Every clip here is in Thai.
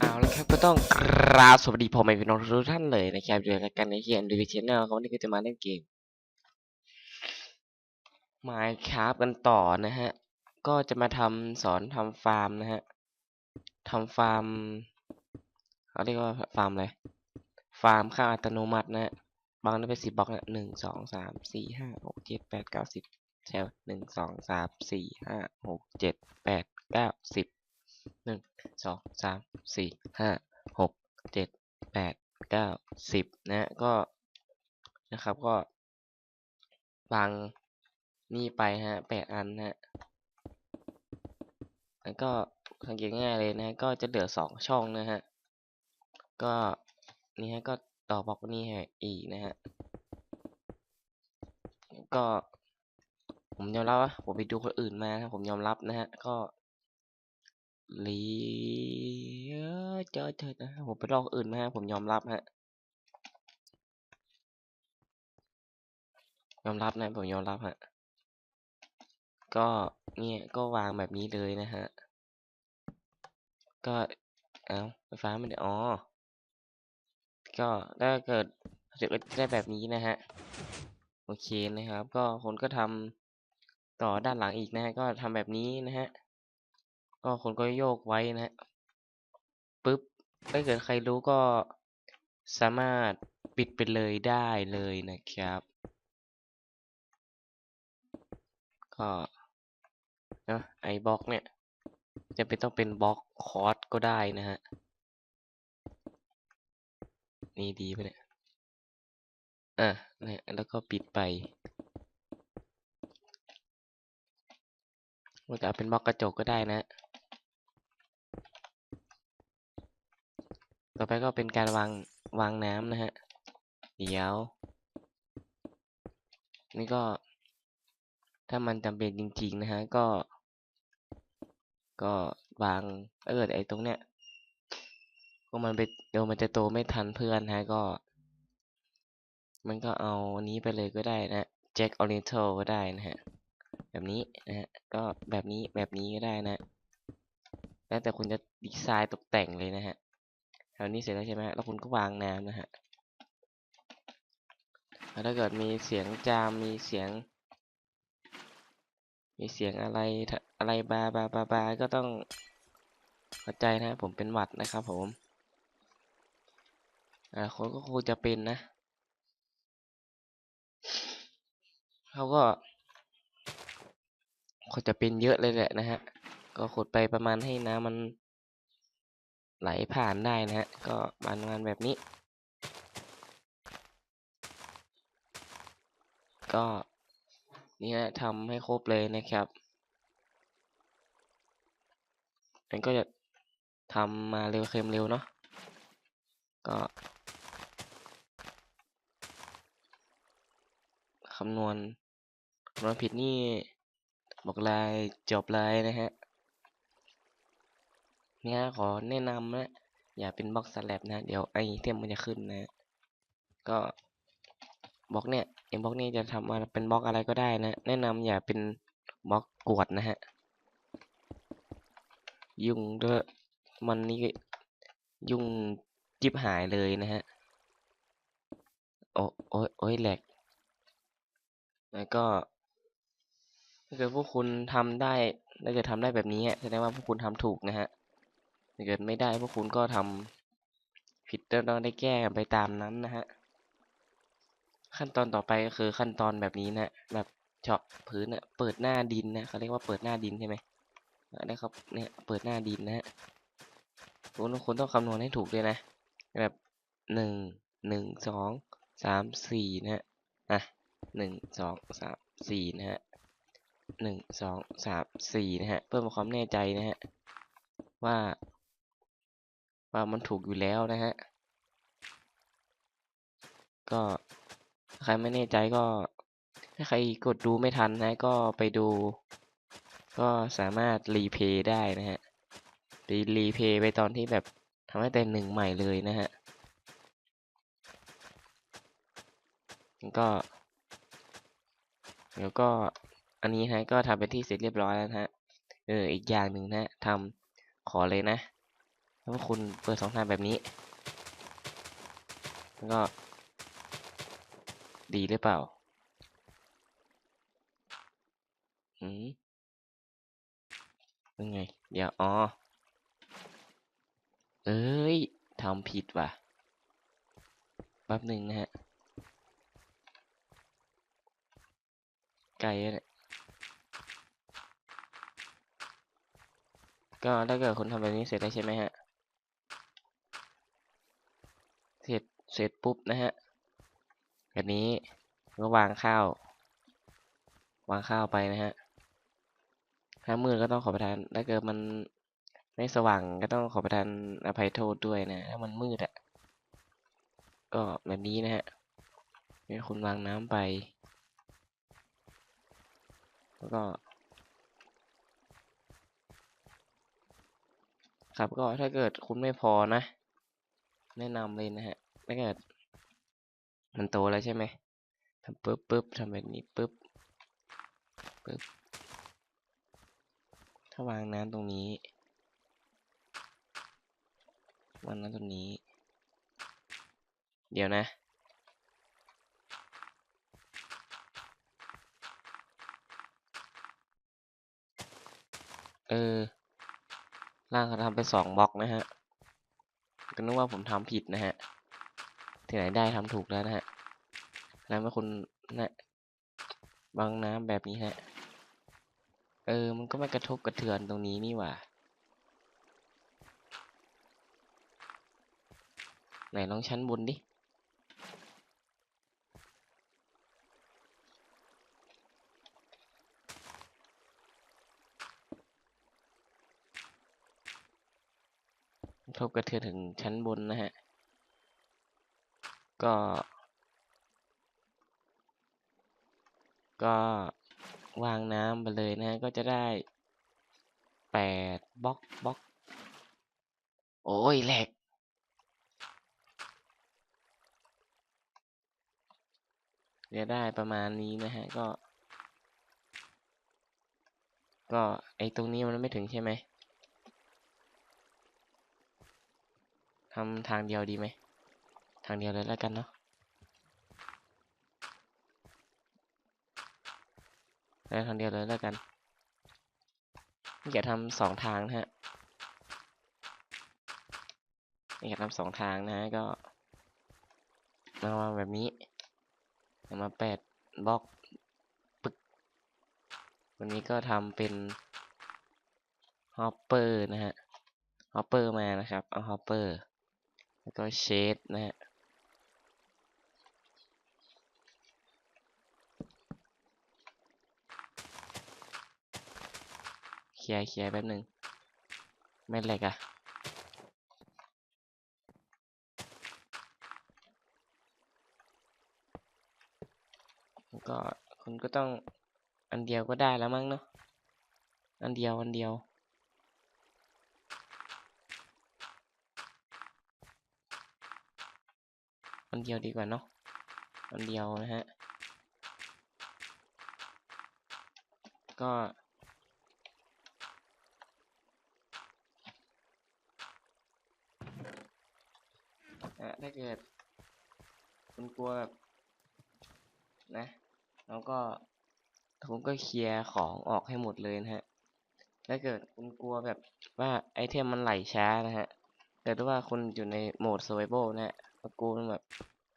เอาละครับก็ต้องกราบสวัสดีพ่อแม่พี่น้องทุกท่านเลยนะครับเจอกันในเกียนดูวิชแนลเขาวันนี้ก็จะมาเล่นเกม Minecraft กันต่อนะฮะ ก็จะมาทำสอนทำฟาร์มนะฮะทำฟาร์มเขาเรียกว่าฟาร์มอะไร ฟาร์มข้าวอัตโนมัตินะฮะบางได้เป็นสิบบล็อกนะหนึ่งสองสามสี่ห้าหกเจ็ดแปดเก้าสิบใช่ไหมหนึ่งสองสามสี่ห้าหกเจ็ดแปดเก้าสิบ หนึ่งสองสามสี่ห้าหกเจ็ดแปดเก้าสิบนะฮะก็นะครับก็วางนี่ไปฮะแปดอันนะฮะแล้วก็สังเกตง่ายเลยนะก็จะเหลือสองช่องนะฮะก็นี่ฮะก็ต่อบล็อกนี่ให้อีกนะฮะก็ผมยอมรับว่าผมไปดูคนอื่นมานะผมยอมรับนะฮะก็ ลียเจอเจอนะผมไปลอกอื่นมาฮะผมยอมรับฮะ ยอมรับนะผมยอมรับฮะ ก็เนี่ยก็วางแบบนี้เลยนะฮะ ก็เอาไฟฟ้าไม่ได้อ๋อ ก็ถ้าเกิดเดี๋ยวก็จะได้แบบนี้นะฮะ โอเคนะครับ ก็คนก็ทำต่อด้านหลังอีกนะฮะ ก็ทำแบบนี้นะฮะ ก็คนก็โยกไว้นะฮะปึ๊บถ้าเกิดใครรู้ก็สามารถปิดไปเลยได้เลยนะครับ ก็นะไอ้บล็อกเนี่ย จะเป็นต้องเป็นบล็อกคอร์สก็ได้นะฮะ นี่ดีไปเนี่ย อะเนี่ยแล้วก็ปิดไปว่าจะเอาเป็นบล็อกกระจกก็ได้นะ ต่อไปก็เป็นการวางวางน้ำนะฮะ เดี๋ยว นี่ก็ ถ้ามันจำเป็นจริง ๆ นะฮะ ก็ ก็วางถ้าเกิดไอ้ตรงเนี้ยก็มันไปเดี๋ยวมันจะโตไม่ทันเพื่อนฮะก็ มันก็เอาอันนี้ไปเลยก็ได้นะแจ็คออริเอนทัลก็ได้นะฮะ แบบนี้นะฮะ ก็แบบนี้แบบนี้ก็ได้นะ แล้วแต่คุณจะดีไซน์ตกแต่งเลยนะฮะ วนี้เสร็จแล้วใช่ไหมแล้วคุณก็วางน้ำนะฮะแล้วถ้าเกิดมีเสียงจามมีเสียง มีเสียงอะไรอะไรบาบาบาบาก็ต้องเข้าใจนะผมเป็นหวัดนะครับผมอ่าคนก็คงจะเป็นนะเขาก็คงจะเป็นเยอะเลยแหละนะฮะ ก็ขุดไปประมาณให้น้ำมัน ไหลผ่านได้นะฮะ ก็ประมาณแบบนี้ ก็นี่ฮะทำให้ครบเลยนะครับมันก็จะทำมาเร็วเค็มเร็วเนาะก็คำนวณคำนวณผิดนี่บอกลายจบเลยนะฮะ เนี่ยขอแนะนำนะอย่าเป็นบล็อกสแลบนะ เดี๋ยวไอเทมมันจะขึ้นนะ ก็บล็อกเนี่ยเอ็มบล็อกนี่จะทำมาเป็นบล็อกอะไรก็ได้นะ แนะนำอย่าเป็นบล็อกกวดนะฮะ ยุ่งด้วยมันนี่ยุ่งจิบหายเลยนะฮะ โอ้โอ้ยโอ้ยแหลก แล้วก็ถ้าเกิดพวกคุณทำได้ถ้าเกิดทำได้แบบนี้แสดงว่าพวกคุณทำถูกนะฮะ ถ้าเกิดไม่ได้พวกคุณก็ทำผิดต้องได้แก้กันไปตามนั้นนะฮะ ขั้นตอนต่อไปก็คือขั้นตอนแบบนี้นะแบบเจาะพื้นนะเปิดหน้าดินนะเขาเรียกว่าเปิดหน้าดินใช่ไหมนะครับ เนี่ยเปิดหน้าดินนะฮะคุณคุณต้องคำนวณให้ถูกด้วยนะ แบบหนึ่งหนึ่งสองสามสี่นะฮะอะหนึ่งสองสามสี่นะฮะหนึ่งสองสามสี่นะฮะเพื่อความแน่ใจนะฮะว่า ว่ามันถูกอยู่แล้วนะฮะ ก็ใครไม่แน่ใจก็ ถ้าใครกดดูไม่ทันนะก็ไปดู ก็สามารถรีเพย์ได้นะฮะ รีรีเพย์ไปตอนที่แบบทำให้แต่หนึ่งใหม่เลยนะฮะแล้วก็เดี๋ยวก็อันนี้ฮะก็ทำเป็นที่เสร็จเรียบร้อยแล้วนะฮะ เอออีกอย่างหนึ่งนะทำขอเลยนะ ถ้าว่าคุณเปิดสองทางแบบนี้ก็ ดีหรือเปล่าอืมยังไง เดี๋ยว อ๋อ เอ้ยทำผิดว่ะแป๊บหนึ่งนะฮะ ไกลแล้วเนี่ยก็ถ้าเกิดคุณทำแบบนี้เสร็จแล้วใช่ไหมฮะ เสร็จปุ๊บนะฮะแบบนี้ก็วางข้าว วางข้าวไปนะฮะถ้ามืดก็ต้องขอประทานถ้าเกิดมันไม่สว่างก็ต้องขอประทานอภัยโทษด้วยนะ ถ้ามันมืดอะ่ะ ก็แบบนี้นะฮะให้คุณวางน้ำไป แล้วก็ ครับก็ถ้าเกิดคุณไม่พอนะ แนะนำเลยนะฮะ ถ้าเกิดมันโตแล้วใช่ไหมทำปึ๊บปึ๊บทำแบบนี้ปึ๊บปึ๊บถ้าวางน้ำตรงนี้วางน้ำตรงนี้ เดี๋ยวนะเออร่างเขาทำไปสองบล็อกนะฮะก็นึกว่าผมทำผิดนะฮะ ที่ไหนได้ทำถูกแล้วนะฮะแล้วเมื่อคุณนะวางน้ำแบบนี้ฮะ เออ มันก็ไม่กระทบกระเทือนตรงนี้นี่หว่า ไหนลองชั้นบนดิ กระทบกระเทือนถึงชั้นบนนะฮะ ก็ ก็วางน้ำไปเลยนะก็จะได้แปดบล็อกบล็อก โอ้ยแหลกจะได้ประมาณนี้นะฮะก็ ก็ไอตรงนี้มันไม่ถึงใช่ไหมทำทางเดียวดีไหม ทางเดียวเลยแล้วกันเนาะแล้วทางเดียวเลยแล้วกันอย่าทำสองทางนะฮะอย่าทำสองทางนะก็มาวางแบบนี้มาแปดบล็อกปึก วันนี้ก็ทำเป็นฮอปเปอร์นะฮะฮอปเปอร์มานะครับ เอาฮอปเปอร์ แล้วก็เชดนะฮะ เคลียร์เคลียร์แป๊บหนึ่งไม่แหลกอะก็คุณก็ต้องอันเดียวก็ได้แล้วมั้งเนาะอันเดียวอันเดียวอันเดียวดีกว่าเนาะอันเดียวนะฮะก็ะถ้าเกิดคุณกลัวแบบนะแล้วก็คุณก็เคลียร์ของออกให้หมดเลยนะฮะถ้าเกิดคุณกลัวแบบว่าไอเทมมันไหลช้านะฮะแต่ถ้าว่าคุณอยู่ในโหมด survival นะฮะแล้วกูแบบ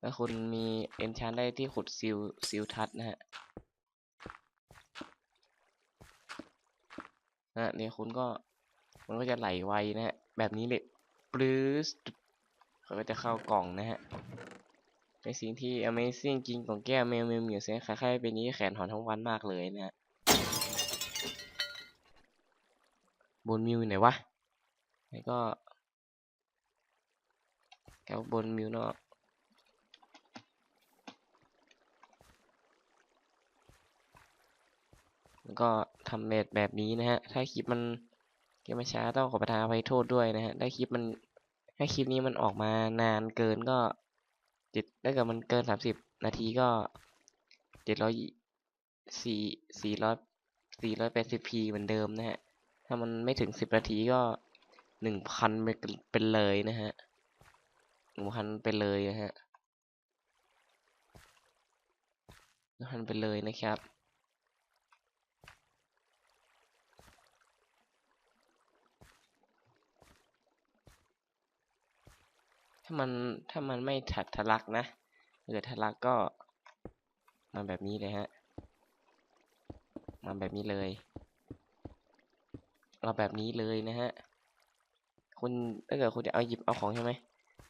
แล้วคุณมีเอนชานได้ที่ขุดซิลซิลทัศนะฮะนะเนี่ยคุณก็มันก็จะไหลไวนะฮะแบบนี้เลยปลื้ส เขาก็จะเข้ากล่องนะฮะเป็นสิ่งที่ Amazing จริงของแก้วแมวแมวเหมียวเสียงคล้ายๆเป็นนี้แขนหอนทั้งวันมากเลยนะฮะบนมิวไหนวะแล้วก็แถวบนมิวเนาะแล้วก็ทำเมดแบบนี้นะฮะ ถ้าคลิปมันเกมมันช้าต้องขอประทานอภัยโทษด้วยนะฮะ ถ้าคลิปมัน ถ้าคลิปนี้มันออกมานานเกินก็จิตถ้าเกิดมันเกินสามสิบนาทีก็เจ็ดร้อยสี่สี่ร้อยสี่ร้อยแปดสิบพีเหมือนเดิมนะฮะ ถ้ามันไม่ถึงสิบนาทีก็หนึ่งพันเป็นเลยนะฮะหนึ่งพันไปเลยนะฮะหนึ่งพันไปเลยนะครับ ถ้ามันถ้ามันไม่ถัดทะลักนะถ้าเกิดทะลักก็มาแบบนี้เลยฮะ มาแบบนี้เลยเอาแบบนี้เลยนะฮะ คุณถ้าเกิดคุณจะเอาหยิบเอาของใช่ไหม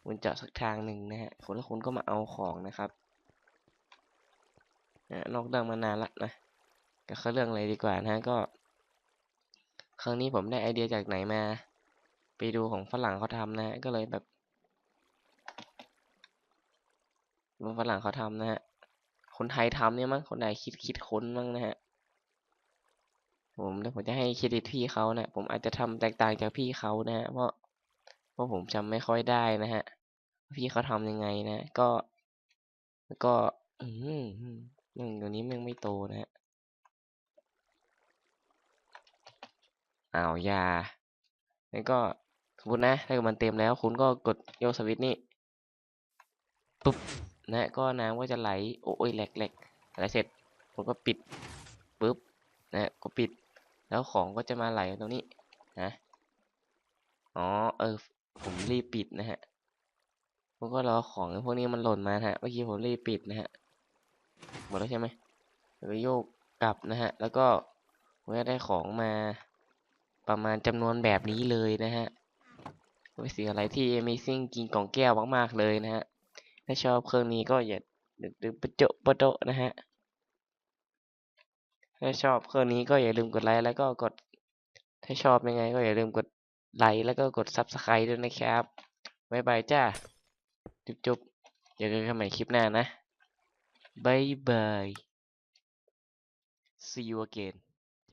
คุณเจาะสักทางหนึ่งนะฮะคุณแล้วคุณก็มาเอาของนะครับนะนอกเรื่องมานานละนะก็เข้าเรื่องเลยดีกว่านะฮะก็ ครั้งนี้ผมได้ไอเดียจากไหนมา ไปดูของฝรั่งเขาทำนะ ก็เลยแบบ ดูฝรั่งเขาทำนะฮะ คนไทยทำเนี่ยมั้ง คนไทยคิดคิดค้นมั้งนะฮะ ผมแล้วผมจะให้เครดิตพี่เขานะ ผมอาจจะทำแตกต่างจากพี่เขานะฮะ เพราะเพราะผมจำไม่ค่อยได้นะฮะ พี่เขาทำยังไงนะ ก็ก็ อืมมึงเดี๋ยวนี้มึงไม่โตนะฮะอ้าวยา แล้วก็สมมตินะ ถ้าเกิดมันเต็มแล้ว คุณก็กดโยกสวิตช์นี่ปุ๊บ นะก็น้ำก็จะไหลโอ้ยแหลกแหลกอะไรเสร็จผมก็ปิดปุ๊บนะก็ปิด แล้วของก็จะมาไหลตรงนี้นะอ๋อเออผมรีบปิดนะฮะผมก็รอของพวกนี้มันหล่นมาฮะเมื่อกี้ผมรีบปิดนะฮะหมดแล้วใช่ไหมแล้วโยกกลับนะฮะ แล้วก็ผมจะได้ของมาประมาณจำนวนแบบนี้เลยนะฮะเป็นสิ่งอะไรที่ Amazing กินกล่องแก้วมากๆเลยนะฮะ ถ้าชอบเครื่องนี้ก็อย่าดึกๆปะโจปะโจนะฮะ ถ้าชอบเครื่องนี้ก็อย่าลืมกดไลค์แล้วก็กด ถ้าชอบยังไงก็อย่าลืมกดไลค์แล้วก็กด Subscribe ด้วยนะครับบ๊ายบายจ้า จุ๊บๆเจอกันใหม่คลิปหน้านะบายบาย see you again